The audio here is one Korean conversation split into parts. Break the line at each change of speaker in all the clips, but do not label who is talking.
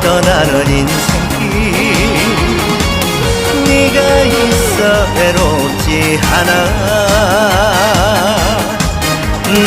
떠나는 인생길 네가 있어 외롭지 않아. 넌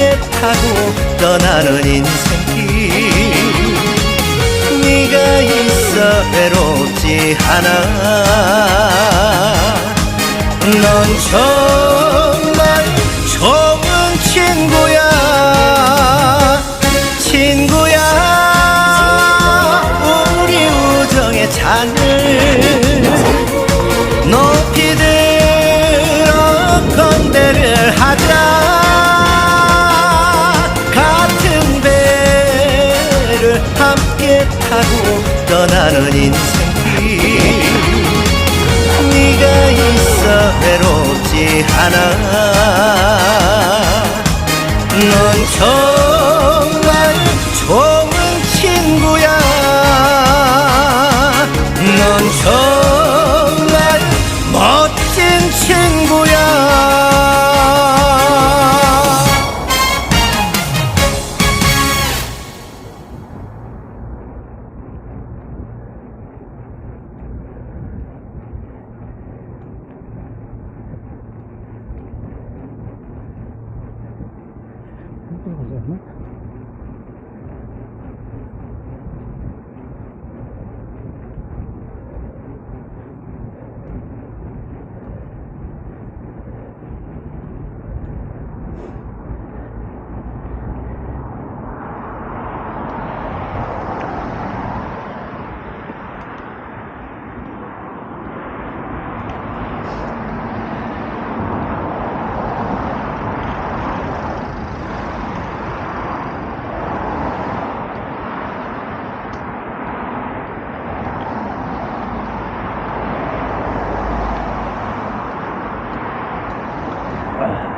함께 타고 떠나는 인생길. 네가 있어 외롭지 않아. 넌정 배를 함께 타고 떠나는 인생길 네가 있어 외롭지 않아. 넌 Allah'a emanet Bye.